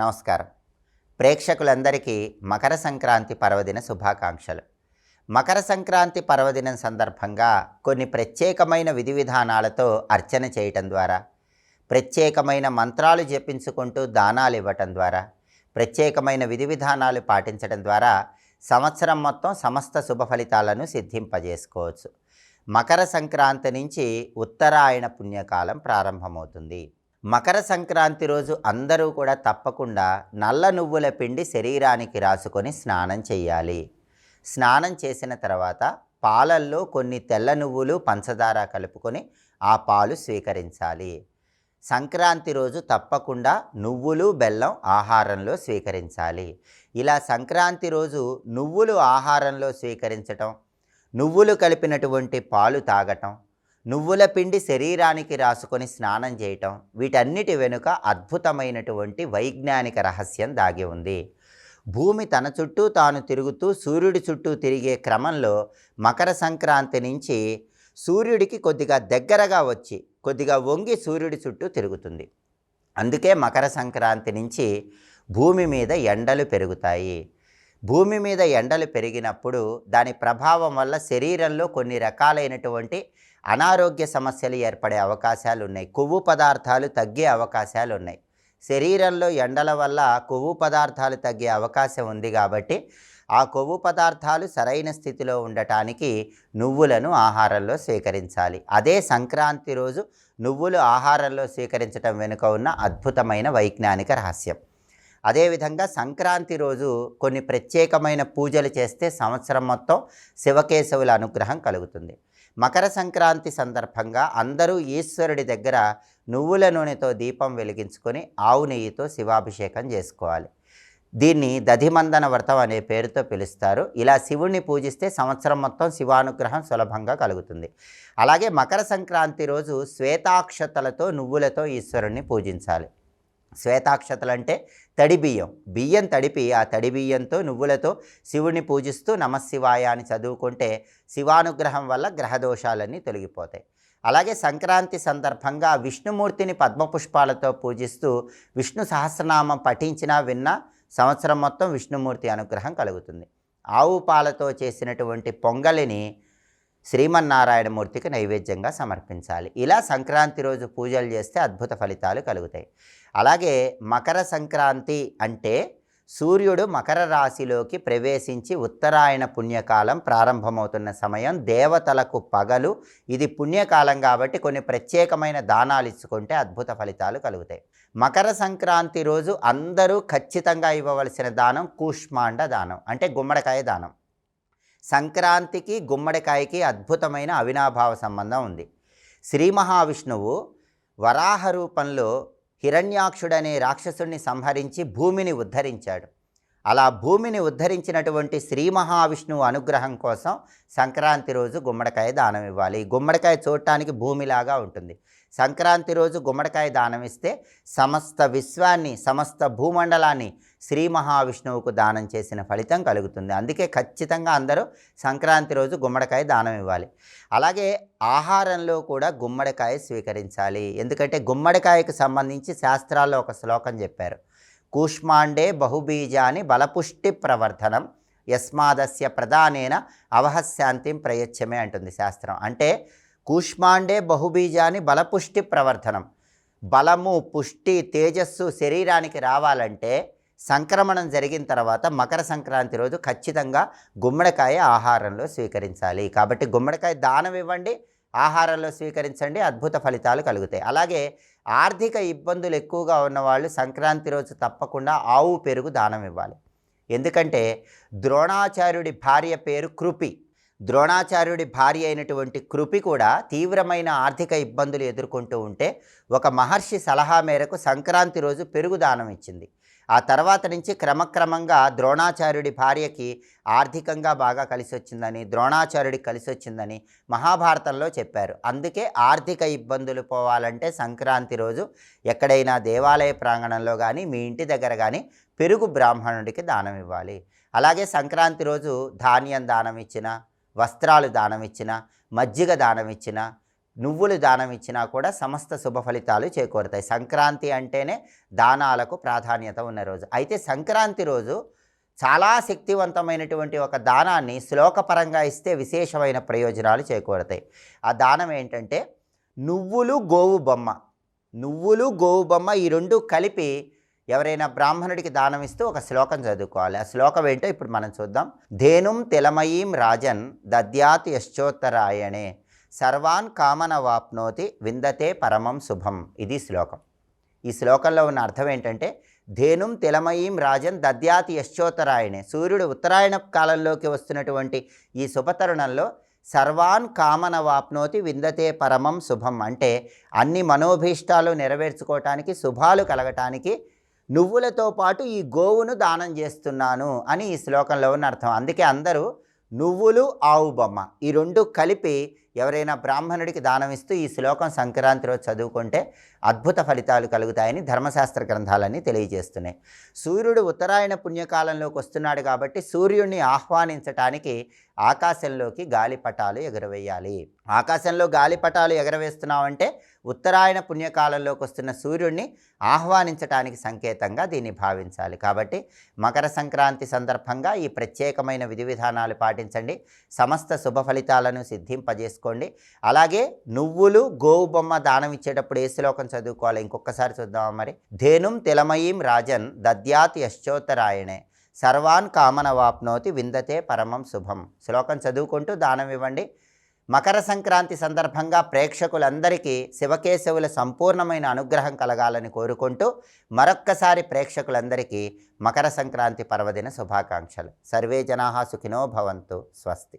నమస్కారం. ప్రేక్షకులందరికీ మకర సంక్రాంతి పర్వదిన శుభాకాంక్షలు. మకర సంక్రాంతి పర్వదినం సందర్భంగా కొన్ని ప్రత్యేకమైన విధి విధానాలతో అర్చన చేయటం ద్వారా ప్రత్యేకమైన మంత్రాలు జపించుకుంటూ దానాలు ఇవ్వటం ద్వారా ప్రత్యేకమైన విధి విధానాలు పాటించడం ద్వారా సంవత్సరం మొత్తం సమస్త శుభ ఫలితాలను సిద్ధింపజేసుకోవచ్చు. మకర సంక్రాంతి నుంచి ఉత్తరాయణ పుణ్యకాలం ప్రారంభమవుతుంది. మకర సంక్రాంతి రోజు అందరూ కూడా తప్పకుండా నల్ల నువ్వుల పిండి శరీరానికి రాసుకొని స్నానం చేయాలి స్నానం చేసిన తర్వాత పాలల్లో కొన్ని తెల్ల నువ్వులు పంచదార కలుపుకొని ఆ పాలు స్వీకరించాలి. సంక్రాంతి రోజు తప్పకుండా నువ్వులు బెల్లం ఆహారంలో స్వీకరించాలి. ఇలా సంక్రాంతి రోజు నువ్వులు ఆహారంలో స్వీకరించటం నువ్వులు కలిపినటువంటి పాలు తాగటం నువ్వుల పిండి శరీరానికి రాసుకొని స్నానం చేయటం వీటన్నిటి వెనుక అద్భుతమైనటువంటి వైజ్ఞానిక రహస్యం దాగి ఉంది. భూమి తన చుట్టూ తాను తిరుగుతూ సూర్యుడి చుట్టూ తిరిగే క్రమంలో మకర సంక్రాంతి నుంచి సూర్యుడికి కొద్దిగా దగ్గరగా వచ్చి కొద్దిగా వంగి సూర్యుడి చుట్టూ తిరుగుతుంది. అందుకే మకర సంక్రాంతి నుంచి భూమి మీద ఎండలు పెరుగుతాయి. భూమి మీద ఎండలు పెరిగినప్పుడు దాని ప్రభావం వల్ల శరీరంలో కొన్ని రకాలైనటువంటి అనారోగ్య సమస్యలు ఏర్పడే అవకాశాలు ఉన్నాయి. కొవ్వు పదార్థాలు తగ్గే అవకాశాలు ఉన్నాయి. శరీరంలో ఎండల వల్ల కొవ్వు పదార్థాలు తగ్గే అవకాశం ఉంది కాబట్టి ఆ కొవ్వు పదార్థాలు సరైన స్థితిలో ఉండటానికి నువ్వులను ఆహారంలో స్వీకరించాలి అదే సంక్రాంతి రోజు నువ్వులు ఆహారంలో స్వీకరించడం వెనుక ఉన్న అద్భుతమైన వైజ్ఞానిక రహస్యం. అదేవిధంగా సంక్రాంతి రోజు కొన్ని ప్రత్యేకమైన పూజలు చేస్తే సంవత్సరం మొత్తం శివకేశవుల అనుగ్రహం కలుగుతుంది. మకర సంక్రాంతి సందర్భంగా అందరూ ఈశ్వరుడి దగ్గర నువ్వుల నూనెతో దీపం వెలిగించుకొని ఆవు నెయ్యితో శివాభిషేకం చేసుకోవాలి. దీన్ని దధిమందన వ్రతం అనే పేరుతో పిలుస్తారు. ఇలా శివుణ్ణి పూజిస్తే సంవత్సరం మొత్తం శివానుగ్రహం సులభంగా కలుగుతుంది. అలాగే మకర సంక్రాంతి రోజు శ్వేతాక్షతలతో నువ్వులతో ఈశ్వరుణ్ణి పూజించాలి. శ్వేతాక్షతలు అంటే తడి బియ్యం. బియ్యం తడిపి ఆ తడి బియ్యంతో నువ్వులతో శివుని పూజిస్తూ నమశివాయ అని చదువుకుంటే శివానుగ్రహం వల్ల గ్రహదోషాలన్నీ తొలగిపోతాయి. అలాగే సంక్రాంతి సందర్భంగా విష్ణుమూర్తిని పద్మపుష్పాలతో పూజిస్తూ విష్ణు సహస్రనామం పఠించినా విన్నా సంవత్సరం మొత్తం విష్ణుమూర్తి అనుగ్రహం కలుగుతుంది. ఆవు పాలతో చేసినటువంటి పొంగలిని శ్రీమన్నారాయణమూర్తికి నైవేద్యంగా సమర్పించాలి. ఇలా సంక్రాంతి రోజు పూజలు చేస్తే అద్భుత ఫలితాలు కలుగుతాయి. అలాగే మకర సంక్రాంతి అంటే సూర్యుడు మకర రాశిలోకి ప్రవేశించి ఉత్తరాయణ పుణ్యకాలం ప్రారంభమవుతున్న సమయం. దేవతలకు పగలు. ఇది పుణ్యకాలం కాబట్టి కొన్ని ప్రత్యేకమైన దానాలు ఇచ్చుకుంటే అద్భుత ఫలితాలు కలుగుతాయి. మకర సంక్రాంతి రోజు అందరూ ఖచ్చితంగా ఇవ్వవలసిన దానం కూష్మాండ దానం అంటే గుమ్మడికాయ దానం. సంక్రాంతికి గుమ్మడికాయకి అద్భుతమైన అవినాభావ సంబంధం ఉంది. శ్రీ మహావిష్ణువు వరాహ రూపంలో హిరణ్యాక్షుడనే రాక్షసుడిని సంహరించి భూమిని ఉద్ధరించాడు. అలా భూమిని ఉద్ధరించినటువంటి శ్రీ మహావిష్ణువు అనుగ్రహం కోసం సంక్రాంతి రోజు గుమ్మడికాయ దానం ఇవ్వాలి. గుమ్మడికాయ చూడటానికి భూమిలాగా ఉంటుంది. సంక్రాంతి రోజు గుమ్మడికాయ దానం ఇస్తే సమస్త విశ్వాన్ని సమస్త భూమండలాన్ని శ్రీ మహావిష్ణువుకు దానం చేసిన ఫలితం కలుగుతుంది. అందుకే ఖచ్చితంగా అందరూ సంక్రాంతి రోజు గుమ్మడికాయ దానం ఇవ్వాలి. అలాగే ఆహారంలో కూడా గుమ్మడికాయ స్వీకరించాలి. ఎందుకంటే గుమ్మడికాయకు సంబంధించి శాస్త్రాల్లో ఒక శ్లోకం చెప్పారు. కూష్మాండే బహుబీజాని బలపుష్టి ప్రవర్ధనం యస్మాదస్య ప్రధానేన అవహశాంతిం ప్రయచ్చమే అంటుంది శాస్త్రం. అంటే కూష్మాండే బహుబీజాని బలపుష్టి ప్రవర్ధనం బలము పుష్టి తేజస్సు శరీరానికి రావాలంటే సంక్రమణం జరిగిన తర్వాత మకర సంక్రాంతి రోజు ఖచ్చితంగా గుమ్మడికాయ ఆహారంలో స్వీకరించాలి. కాబట్టి గుమ్మడికాయ దానం ఇవ్వండి ఆహారంలో స్వీకరించండి అద్భుత ఫలితాలు కలుగుతాయి. అలాగే ఆర్థిక ఇబ్బందులు ఎక్కువగా ఉన్నవాళ్ళు సంక్రాంతి రోజు తప్పకుండా ఆవు పెరుగు దానం ఇవ్వాలి. ఎందుకంటే ద్రోణాచార్యుడి భార్య పేరు కృపి. ద్రోణాచార్యుడి భార్య అయినటువంటి కృపి కూడా తీవ్రమైన ఆర్థిక ఇబ్బందులు ఎదుర్కొంటూ ఉంటే ఒక మహర్షి సలహా మేరకు సంక్రాంతి రోజు పెరుగు దానం ఇచ్చింది. ఆ తర్వాత నుంచి క్రమక్రమంగా ద్రోణాచార్యుడి భార్యకి ఆర్థికంగా బాగా కలిసి వచ్చిందని ద్రోణాచార్యుడికి కలిసి వచ్చిందని మహాభారతంలో చెప్పారు. అందుకే ఆర్థిక ఇబ్బందులు పోవాలంటే సంక్రాంతి రోజు ఎక్కడైనా దేవాలయ ప్రాంగణంలో కానీ మీ ఇంటి దగ్గర కానీ పెరుగు బ్రాహ్మణుడికి దానం ఇవ్వాలి. అలాగే సంక్రాంతి రోజు ధాన్యం దానం ఇచ్చిన వస్త్రాలు దానం ఇచ్చిన మజ్జిగ దానం ఇచ్చిన నువ్వులు దానం ఇచ్చినా కూడా సమస్త శుభ ఫలితాలు చేకూరుతాయి. సంక్రాంతి అంటేనే దానాలకు ప్రాధాన్యత ఉన్న రోజు. అయితే సంక్రాంతి రోజు చాలా శక్తివంతమైనటువంటి ఒక దానాన్ని శ్లోకపరంగా ఇస్తే విశేషమైన ప్రయోజనాలు చేకూరుతాయి. ఆ దానం ఏంటంటే నువ్వులు గోవు బొమ్మ. నువ్వులు గోవు బొమ్మ ఈ రెండు కలిపి ఎవరైనా బ్రాహ్మణుడికి దానం ఇస్తూ ఒక శ్లోకం చదువుకోవాలి. ఆ శ్లోకం ఏంటో ఇప్పుడు మనం చూద్దాం. ధేనుం తిలమయీం రాజన్ దద్యాత్ యశ్చోత్తరాయణే. సర్వాన్ కామన వాప్నోతి విందతే పరమం శుభం. ఇది శ్లోకం. ఈ శ్లోకంలో ఉన్న అర్థం ఏంటంటే ధేనుం తిలమయీం రాజన్ దద్యాతి యశ్చోత్తరాయణే. సూర్యుడు ఉత్తరాయణ కాలంలోకి వస్తున్నటువంటి ఈ శుభతరుణంలో సర్వాన్ కామన వాప్నోతి విందతే పరమం శుభం అంటే అన్ని మనోభీష్టాలు నెరవేర్చుకోవటానికి శుభాలు కలగటానికి నువ్వులతో పాటు ఈ గోవును దానం చేస్తున్నాను అని ఈ శ్లోకంలో ఉన్న అర్థం. అందుకే అందరూ నువ్వులు ఆవు బొమ్మ. ఈ రెండు కలిపి ఎవరైనా బ్రాహ్మణుడికి దానం ఇస్తూ ఈ శ్లోకం సంక్రాంతి రోజు చదువుకుంటే అద్భుత ఫలితాలు కలుగుతాయని ధర్మశాస్త్ర గ్రంథాలన్నీ తెలియజేస్తున్నాయి. సూర్యుడు ఉత్తరాయణ పుణ్యకాలంలోకి వస్తున్నాడు కాబట్టి సూర్యుడిని ఆహ్వానించటానికి ఆకాశంలోకి గాలిపటాలు ఎగురవేయాలి. ఆకాశంలో గాలిపటాలు ఎగరవేస్తున్నామంటే ఉత్తరాయణ పుణ్యకాలంలోకి వస్తున్న సూర్యుడిని ఆహ్వానించటానికి సంకేతంగా దీన్ని భావించాలి. కాబట్టి మకర సంక్రాంతి సందర్భంగా ఈ ప్రత్యేకమైన విధి విధానాలు పాటించండి. సమస్త శుభ ఫలితాలను సిద్ధింపజేసుకోండి. అలాగే నువ్వులు గోవు బొమ్మ దానం ఇచ్చేటప్పుడు ఏ శ్లోకం చదువుకోవాలి? ఇంకొకసారి చూద్దామా మరి? ధేనుం తిలమయీం రాజన్ దద్యాత్ యశ్చోత్తరాయణే. సర్వాన్ కామన వాప్నోతి విందతే పరమం శుభం. శ్లోకం చదువుకుంటూ దానం ఇవ్వండి. మకర సంక్రాంతి సందర్భంగా ప్రేక్షకులందరికీ శివకేశవుల సంపూర్ణమైన అనుగ్రహం కలగాలని కోరుకుంటూ మరొక్కసారి ప్రేక్షకులందరికీ మకర సంక్రాంతి పర్వదిన శుభాకాంక్షలు. సర్వే జనా సుఖినో భవంతు. స్వస్తి.